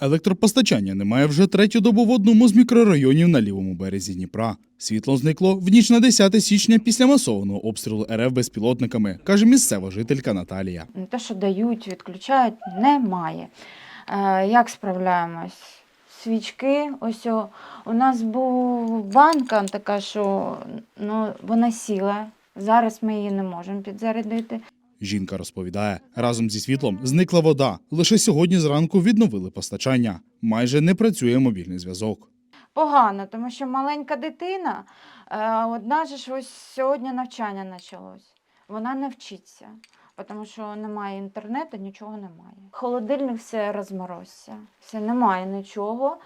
Електропостачання немає вже третю добу в одному з мікрорайонів на лівому березі Дніпра. Світло зникло в ніч на 10 січня після масованого обстрілу РФ безпілотниками, каже місцева жителька Наталія. Не те, що дають, відключають, немає. Е, як справляємось? Свічки, ось о, у нас був банка така, що ну, вона сіла. Зараз ми її не можемо підзарядити. Жінка розповідає, разом зі світлом зникла вода. Лише сьогодні зранку відновили постачання. Майже не працює мобільний зв'язок. Погано, тому що маленька дитина, е, одна ж ось сьогодні навчання почалось. Вона не вчиться, тому що немає інтернету, нічого немає. Холодильник все розморозся, все немає нічого.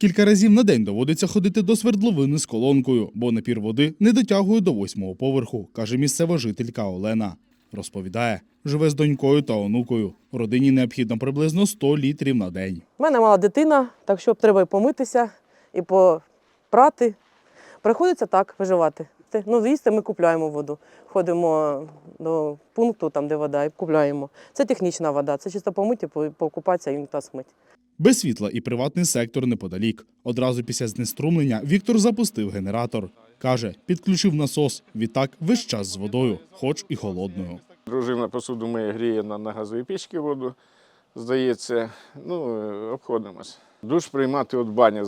Кілька разів на день доводиться ходити до свердловини з колонкою, бо напір води не дотягує до восьмого поверху, каже місцева жителька Олена. Розповідає, живе з донькою та онукою. Родині необхідно приблизно 100 літрів на день. У мене мала дитина, так що треба і помитися, і попрати. Приходиться так виживати. Ну, їсти ми купляємо воду. Ходимо до пункту, там, де вода, і купляємо. Це технічна вода, це чисто помиті, по- покупатися і та смить. Без світла і приватний сектор неподалік. Одразу після знеструмлення Віктор запустив генератор. Каже, підключив насос. Відтак весь час з водою, хоч і холодною. Дружина посуду миє, гріє на, на газовій пічці воду, здається. Ну, е, обходимось. Душ приймати от баня.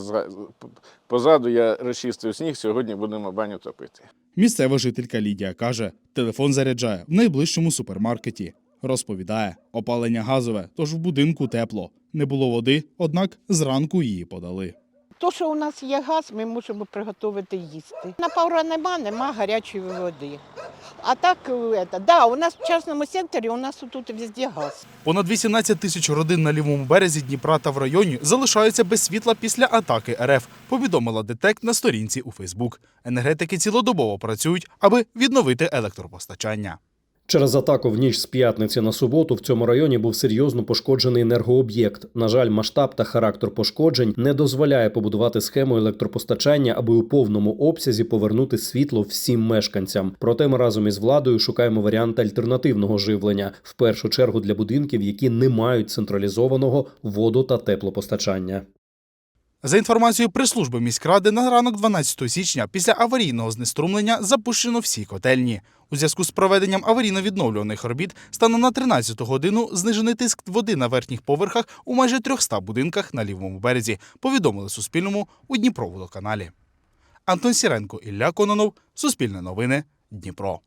Позаду я розчистив сніг, сьогодні будемо баню топити. Місцева жителька Лідія каже, телефон заряджає в найближчому супермаркеті. Розповідає, опалення газове, тож в будинку тепло. Не було води, однак зранку її подали. То, що у нас є газ, ми можемо приготувати їсти. На Напора нема, нема гарячої води. А так, е, это, да, у нас в частному секторі у нас тут везде газ. Понад 18 тисяч родин на лівому березі Дніпра та в районі залишаються без світла після атаки РФ, повідомила ДТЕК на сторінці у Фейсбук. Енергетики цілодобово працюють, аби відновити електропостачання. Через атаку в ніч з п'ятниці на суботу в цьому районі був серйозно пошкоджений енергооб'єкт. На жаль, масштаб та характер пошкоджень не дозволяє побудувати схему електропостачання, аби у повному обсязі повернути світло всім мешканцям. Проте ми разом із владою шукаємо варіант альтернативного живлення, в першу чергу для будинків, які не мають централізованого воду та теплопостачання. За інформацією прес-служби міськради, на ранок 12 січня після аварійного знеструмлення запущено всі котельні. У зв'язку з проведенням аварійно-відновлюваних робіт станом на 13 годину знижений тиск води на верхніх поверхах у майже 300 будинках на лівому березі, повідомили Суспільному у Дніпроводоканалі. Антон Сіренко, Ілля Кононов, Суспільне новини, Дніпро.